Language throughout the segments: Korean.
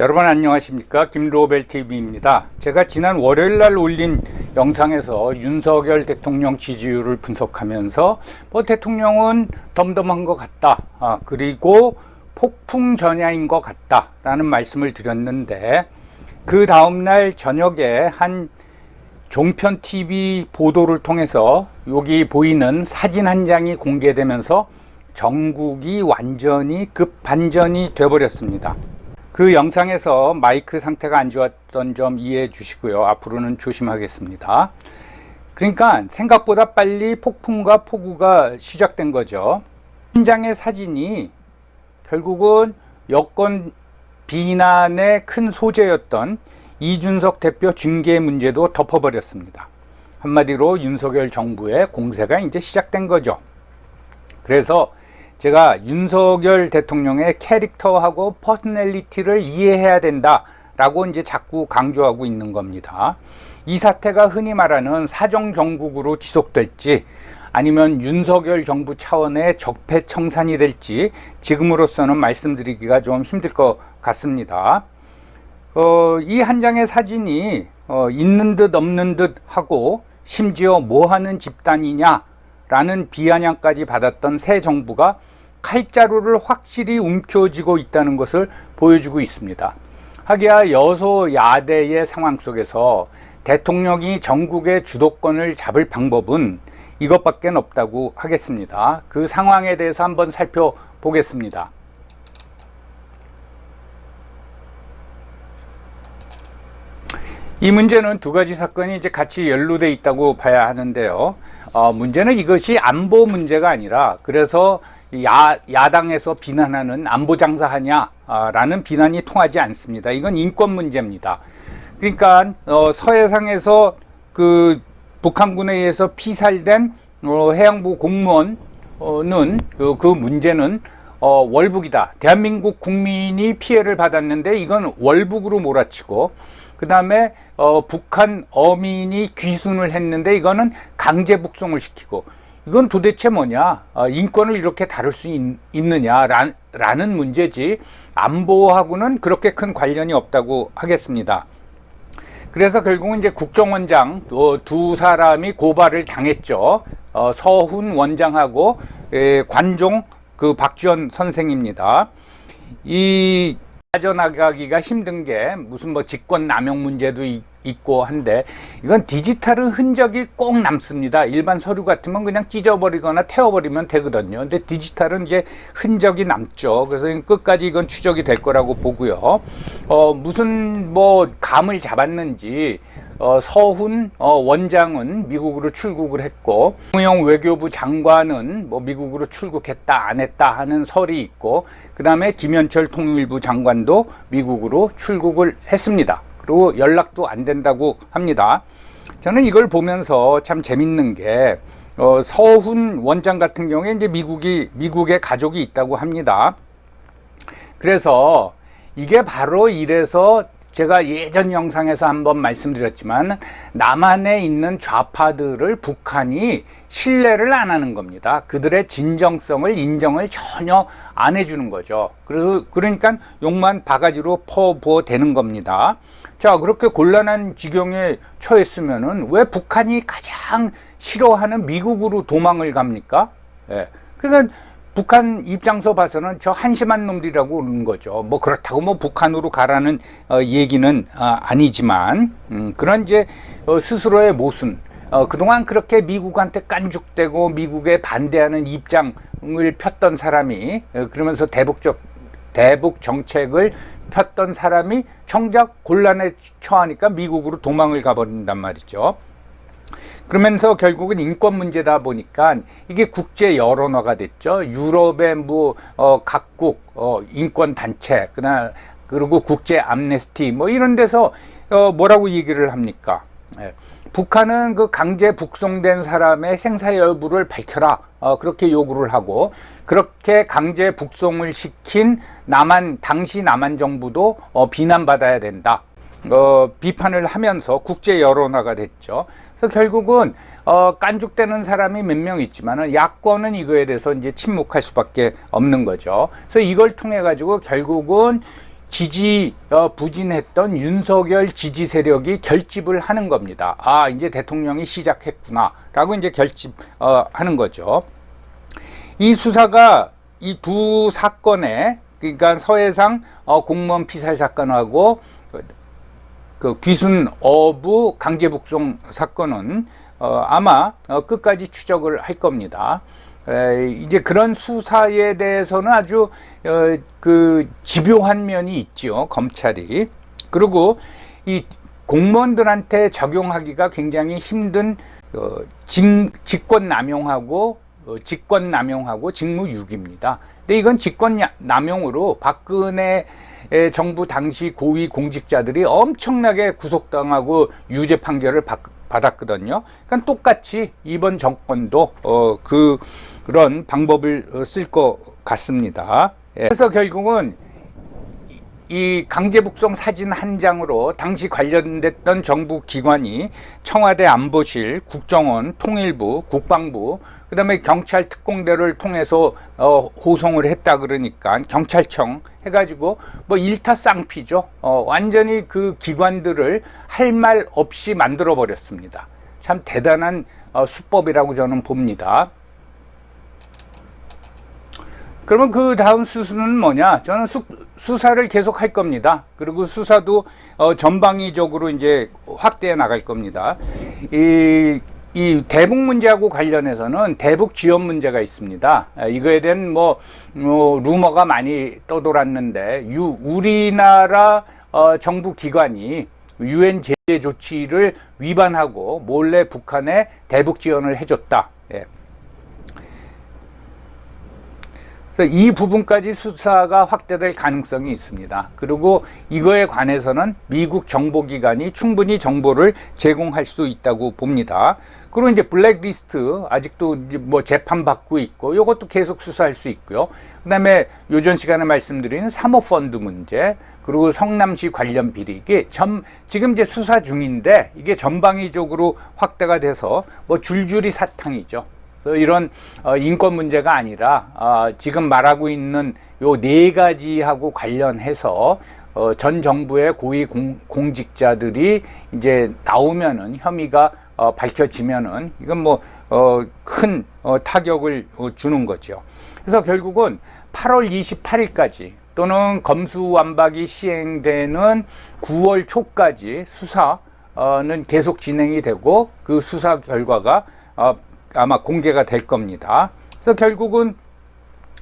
여러분 안녕하십니까 김로벨 TV입니다. 제가 지난 월요일 날 올린 영상에서 윤석열 대통령 지지율을 분석하면서 뭐 대통령은 덤덤한 것 같다. 아, 그리고 폭풍 전야인 것 같다 라는 말씀을 드렸는데 그 다음 날 저녁에 한 종편 TV 보도를 통해서 여기 보이는 사진 한 장이 공개되면서 전국이 완전히 급반전이 되어버렸습니다. 그 영상에서 마이크 상태가 안 좋았던 점 이해해 주시고요. 앞으로는 조심하겠습니다. 그러니까 생각보다 빨리 폭풍과 폭우가 시작된 거죠. 한 장의 사진이 결국은 여권 비난의 큰 소재였던 이준석 대표 징계 문제도 덮어버렸습니다. 한마디로 윤석열 정부의 공세가 이제 시작된 거죠. 그래서 제가 윤석열 대통령의 캐릭터하고 퍼스널리티를 이해해야 된다라고 이제 자꾸 강조하고 있는 겁니다. 이 사태가 흔히 말하는 사정 정국으로 지속될지 아니면 윤석열 정부 차원의 적폐 청산이 될지 지금으로서는 말씀드리기가 좀 힘들 것 같습니다. 어, 이 한 장의 사진이 어, 있는 듯 없는 듯 하고 심지어 뭐 하는 집단이냐 라는 비아냥까지 받았던 새 정부가 칼자루를 확실히 움켜쥐고 있다는 것을 보여주고 있습니다. 하기야 여소야대의 상황 속에서 대통령이 전국의 주도권을 잡을 방법은 이것밖에 없다고 하겠습니다. 그 상황에 대해서 한번 살펴보겠습니다. 이 문제는 두 가지 사건이 이제 같이 연루돼 있다고 봐야 하는데요. 어, 문제는 이것이 안보 문제가 아니라 그래서 야, 야당에서 비난하는 안보 장사하냐라는 비난이 통하지 않습니다. 이건 인권 문제입니다. 그러니까 어, 서해상에서 그 북한군에 의해서 피살된 어, 해양부 공무원은 그, 그 문제는 어, 월북이다. 대한민국 국민이 피해를 받았는데 이건 월북으로 몰아치고 그 다음에 어, 북한 어민이 귀순을 했는데 이거는 강제 북송을 시키고 이건 도대체 뭐냐 어, 인권을 이렇게 다룰 수 있, 느냐라는 문제지 안보하고는 그렇게 큰 관련이 없다고 하겠습니다. 그래서 결국은 이제 국정원장 어, 두 사람이 고발을 당했죠. 어, 서훈 원장하고 에, 관종 그 박지원 선생입니다. 이 빠져나가기가 힘든 게 무슨 뭐 직권 남용 문제도 한데 이건 디지털은 흔적이 꼭 남습니다. 일반 서류 같으면 그냥 찢어버리거나 태워버리면 되거든요. 근데 디지털은 이제 흔적이 남죠. 그래서 끝까지 이건 추적이 될 거라고 보고요. 어, 무슨 뭐 감을 잡았는지 어, 서훈 어, 원장은 미국으로 출국을 했고 홍영 외교부 장관은 뭐 미국으로 출국했다 안 했다 하는 설이 있고 그 다음에 김현철 통일부 장관도 미국으로 출국을 했습니다. 그리고 연락도 안 된다고 합니다. 저는 이걸 보면서 참 재밌는 게 어, 서훈 원장 같은 경우에 이제 미국이 미국에 가족이 있다고 합니다. 그래서 이게 바로 이래서 제가 예전 영상에서 한번 말씀드렸지만 남한에 있는 좌파들을 북한이 신뢰를 안 하는 겁니다. 그들의 진정성을 인정을 전혀 안 해주는 거죠. 그래서 그러니까 욕만 바가지로 퍼부어 되는 겁니다. 자 그렇게 곤란한 지경에 처했으면은 왜 북한이 가장 싫어하는 미국으로 도망을 갑니까? 예. 그러니까 북한 입장서 봐서는 저 한심한 놈들이라고 그러는 거죠. 뭐 그렇다고 뭐 북한으로 가라는 어, 얘기는 어, 아니지만 음, 그런 이제 어, 스스로의 모순. 어, 그동안 그렇게 미국한테 깐죽대고 미국에 반대하는 입장을 폈던 사람이 어, 그러면서 대북적 대북 정책을 폈던 사람이 정작 곤란에 처하니까 미국으로 도망을 가버린단 말이죠. 그러면서 결국은 인권 문제다 보니까 이게 국제 여론화가 됐죠. 유럽의 뭐 어, 각국 어, 인권 단체 그나 그리고 국제 암네스티 뭐 이런 데서 어, 뭐라고 얘기를 합니까? 예. 북한은 그 강제 북송된 사람의 생사 여부를 밝혀라 어, 그렇게 요구를 하고 그렇게 강제 북송을 시킨 남한 당시 남한 정부도 어, 비난받아야 된다. 어, 비판을 하면서 국제 여론화가 됐죠. 그래서 결국은 어, 깐죽대는 사람이 몇 명 있지만은 야권은 이거에 대해서 이제 침묵할 수밖에 없는 거죠. 그래서 이걸 통해 가지고 결국은 지지 어, 부진했던 윤석열 지지 세력이 결집을 하는 겁니다. 아 이제 대통령이 시작했구나라고 이제 결집 어, 하는 거죠. 이 수사가 이 두 사건에 그러니까 서해상 어, 공무원 피살 사건하고 그 귀순 어부 강제 북송 사건은 어, 아마 어, 끝까지 추적을 할 겁니다. 에, 이제 그런 수사에 대해서는 아주 어, 그 집요한 면이 있죠 검찰이 그리고 이 공무원들한테 적용하기가 굉장히 힘든 어, 직, 직권 남용하고 어, 직권 남용하고 직무유기입니다. 근데 이건 직권 야- 남용으로 박근혜 의 정부 당시 고위 공직자들이 엄청나게 구속당하고 유죄 판결을 받, 받았거든요. 그러니까 똑같이 이번 정권도 어, 그 그런 방법을 어, 쓸것 같습니다. 예. 그래서 결국은 이 강제 북송 사진 한 장으로 당시 관련됐던 정부 기관이 청와대 안보실, 국정원, 통일부, 국방부, 그 다음에 경찰 특공대를 통해서 어, 호송을 했다 그러니까 경찰청 해가지고 뭐 일타 쌍피죠. 어, 완전히 그 기관들을 할 말 없이 만들어 버렸습니다. 참 대단한 어, 수법이라고 저는 봅니다. 그러면 그 다음 수순은 뭐냐? 저는 수, 수사를 계속 할 겁니다. 그리고 수사도 어, 전방위적으로 이제 확대해 나갈 겁니다. 이, 이 대북 문제하고 관련해서는 대북 지원 문제가 있습니다. 아, 이거에 대한 뭐, 뭐 루머가 많이 떠돌았는데 유, 우리나라 어, 정부 기관이 유엔 제재 조치를 위반하고 몰래 북한에 대북 지원을 해줬다. 예. 그래서 이 부분까지 수사가 확대될 가능성이 있습니다. 그리고 이거에 관해서는 미국 정보기관이 충분히 정보를 제공할 수 있다고 봅니다. 그리고 이제 블랙리스트 아직도 뭐 재판 받고 있고 이것도 계속 수사할 수 있고요. 그다음에 요전 시간에 말씀드린 사모펀드 문제 그리고 성남시 관련 비리 이게 점 지금 이제 수사 중인데 이게 전방위적으로 확대가 돼서 뭐 줄줄이 사탕이죠. 그래서 이런 어, 인권 문제가 아니라 어, 지금 말하고 있는 요 네 가지하고 관련해서 어, 전 정부의 고위 공, 공직자들이 이제 나오면은 혐의가 어, 밝혀지면은 이건 뭐큰 어, 타격을 어, 주는 거죠. 그래서 결국은 8월 28일까지 또는 검수완박이 시행되는 9월 초까지 수사는 계속 진행이 되고 그 수사 결과가 어, 아마 공개가 될 겁니다. 그래서 결국은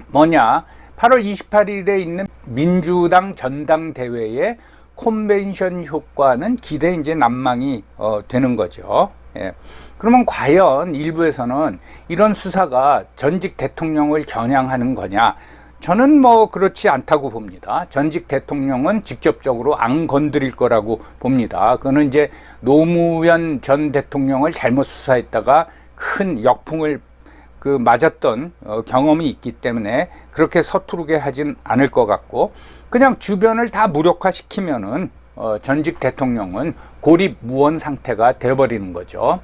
뭐냐? 8월 28일에 있는 민주당 전당대회의 콘벤션 효과는 기대 이제 난망이 어, 되는 거죠. 예. 그러면 과연 일부에서는 이런 수사가 전직 대통령을 겨냥하는 거냐? 저는 뭐 그렇지 않다고 봅니다. 전직 대통령은 직접적으로 안 건드릴 거라고 봅니다. 그거는 이제 노무현 전 대통령을 잘못 수사했다가 큰 역풍을 그 맞았던 어, 경험이 있기 때문에 그렇게 서투르게 하진 않을 것 같고 그냥 주변을 다 무력화시키면은 어, 전직 대통령은 고립 무원 상태가 되어버리는 거죠.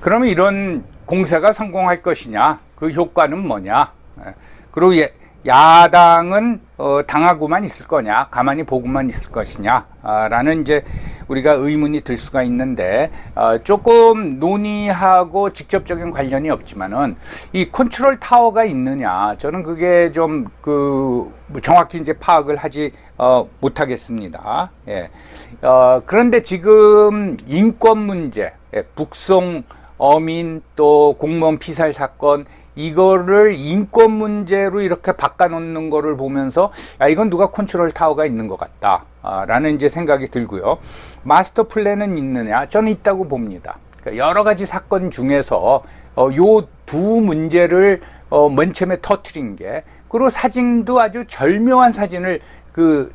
그러면 이런 공세가 성공할 것이냐? 그 효과는 뭐냐? 예. 그리고 예, 야당은 어, 당하고만 있을 거냐? 가만히 보고만 있을 것이냐? 아, 라는 이제 우리가 의문이 들 수가 있는데 어, 조금 논의하고 직접적인 관련이 없지만은 이 컨트롤 타워가 있느냐? 저는 그게 좀 그 정확히 이제 파악을 하지 어, 못하겠습니다. 예. 어, 그런데 지금 인권 문제, 예, 북송 어민 또 공무원 피살 사건 이거를 인권 문제로 이렇게 바꿔놓는 거를 보면서 야 이건 누가 컨트롤 타워가 있는 것 같다 라는 이제 생각이 들고요. 마스터 플랜은 있느냐? 저는 있다고 봅니다. 그러니까 여러 가지 사건 중에서 어, 요두 문제를 어, 맨 처음에 터트린 게 그리고 사진도 아주 절묘한 사진을 그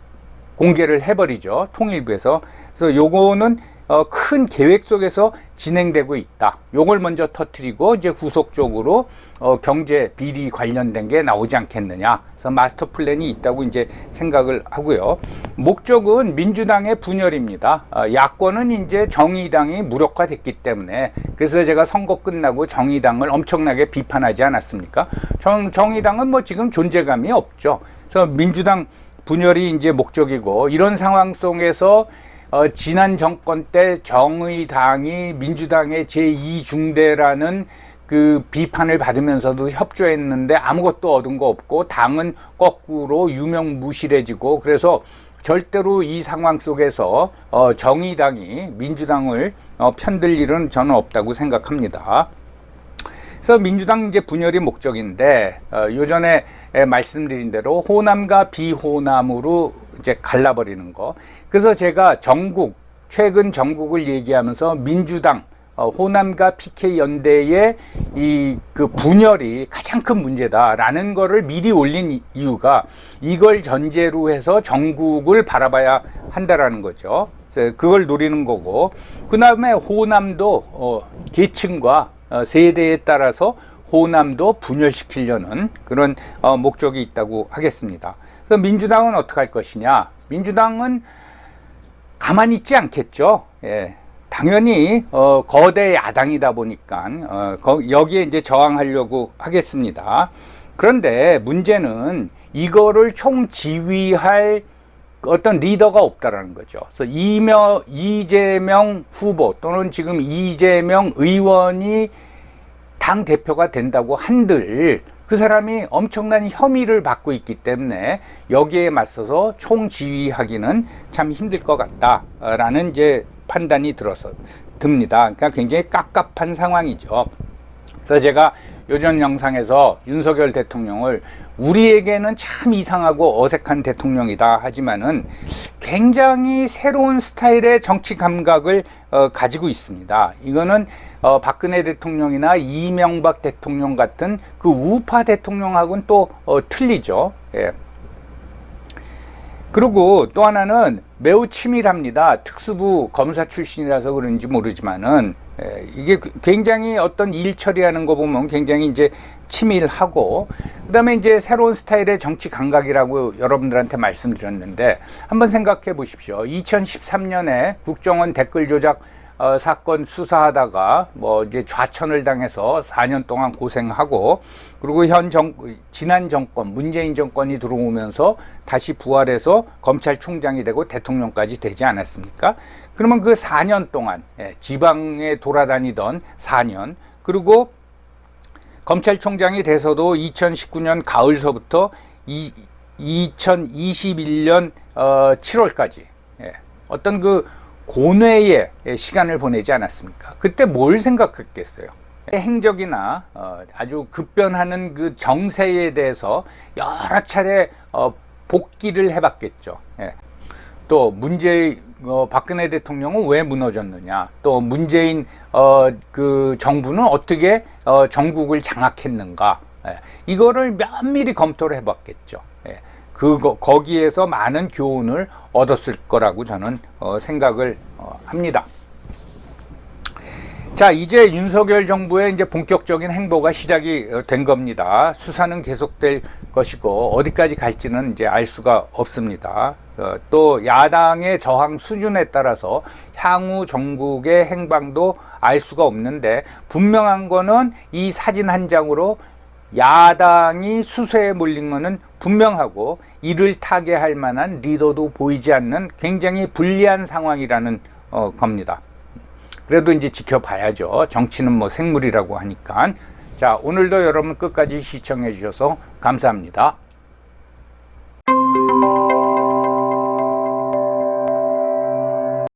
공개를 해버리죠 통일부에서 그래서 요거는 어, 큰 계획 속에서 진행되고 있다. 요걸 먼저 터트리고 이제 후속적으로 어, 경제 비리 관련된 게 나오지 않겠느냐. 그래서 마스터 플랜이 있다고 이제 생각을 하고요. 목적은 민주당의 분열입니다. 어, 야권은 이제 정의당이 무력화됐기 때문에 그래서 제가 선거 끝나고 정의당을 엄청나게 비판하지 않았습니까? 정, 정의당은 뭐 지금 존재감이 없죠. 그래서 민주당 분열이 이제 목적이고 이런 상황 속에서 어, 지난 정권 때 정의당이 민주당의 제2중대라는 그 비판을 받으면서도 협조했는데 아무것도 얻은 거 없고 당은 거꾸로 유명무실해지고 그래서 절대로 이 상황 속에서 어, 정의당이 민주당을 어, 편들 일은 저는 없다고 생각합니다. 그래서 민주당 이제 분열이 목적인데 어, 요전에 에, 말씀드린 대로 호남과 비호남으로 이제 갈라버리는 거. 그래서 제가 전국 최근 전국을 얘기하면서 민주당 어, 호남과 PK 연대의 이 그 분열이 가장 큰 문제다라는 거를 미리 올린 이- 이유가 이걸 전제로 해서 전국을 바라봐야 한다라는 거죠. 그걸 노리는 거고 그 다음에 호남도 어, 계층과 어, 세대에 따라서 호남도 분열시키려는 그런 어, 목적이 있다고 하겠습니다. 그래서 민주당은 어떻게 할 것이냐? 민주당은 가만히 있지 않겠죠. 예. 당연히 어, 거대 야당이다 보니까 어, 거, 여기에 이제 저항하려고 하겠습니다. 그런데 문제는 이거를 총지휘할 어떤 리더가 없다라는 거죠. 그래서 이명, 이재명 후보 또는 지금 이재명 의원이 당 대표가 된다고 한들 그 사람이 엄청난 혐의를 받고 있기 때문에 여기에 맞서서 총지휘하기는 참 힘들 것 같다라는 이제 판단이 들어서 듭니다. 그러니까 굉장히 깝깝한 상황이죠. 그래서 제가 요전 영상에서 윤석열 대통령을 우리에게는 참 이상하고 어색한 대통령이다 하지만은 굉장히 새로운 스타일의 정치 감각을 어, 가지고 있습니다. 이거는 어, 박근혜 대통령이나 이명박 대통령 같은 그 우파 대통령하고는 또 어, 틀리죠. 예. 그리고 또 하나는 매우 치밀합니다. 특수부 검사 출신이라서 그런지 모르지만은 에, 이게 굉장히 어떤 일 처리하는 거 보면 굉장히 이제 치밀하고 그다음에 이제 새로운 스타일의 정치 감각이라고 여러분들한테 말씀드렸는데 한번 생각해 보십시오. 2013년에 국정원 댓글 조작 어, 사건 수사하다가 뭐 이제 좌천을 당해서 4년 동안 고생하고 그리고 현 정, 지난 정권 문재인 정권이 들어오면서 다시 부활해서 검찰총장이 되고 대통령까지 되지 않았습니까? 그러면 그 4년 동안 예, 지방에 돌아다니던 4년 그리고 검찰총장이 돼서도 2019년 가을서부터 이, 2021년 어, 7월까지 예, 어떤 그 고뇌의 시간을 보내지 않았습니까? 그때 뭘 생각했겠어요? 행적이나 어, 아주 급변하는 그 정세에 대해서 여러 차례 어, 복귀를 해봤겠죠. 예. 또 문재인 어, 박근혜 대통령은 왜 무너졌느냐? 또 문재인 어, 그 정부는 어떻게 어, 전국을 장악했는가? 예. 이거를 면밀히 검토를 해봤겠죠. 예. 그거 거기에서 많은 교훈을 얻었을 거라고 저는 어, 생각을 어, 합니다. 자, 이제 윤석열 정부의 이제 본격적인 행보가 시작이 어, 된 겁니다. 수사는 계속될 것이고 어디까지 갈지는 이제 알 수가 없습니다. 어, 또 야당의 저항 수준에 따라서 향후 전국의 행방도 알 수가 없는데 분명한 거는 이 사진 한 장으로 야당이 수세에 몰린 것은 분명하고 이를 타개할 만한 리더도 보이지 않는 굉장히 불리한 상황이라는 어, 겁니다. 그래도 이제 지켜봐야죠. 정치는 뭐 생물이라고 하니까. 자, 오늘도 여러분 끝까지 시청해 주셔서 감사합니다.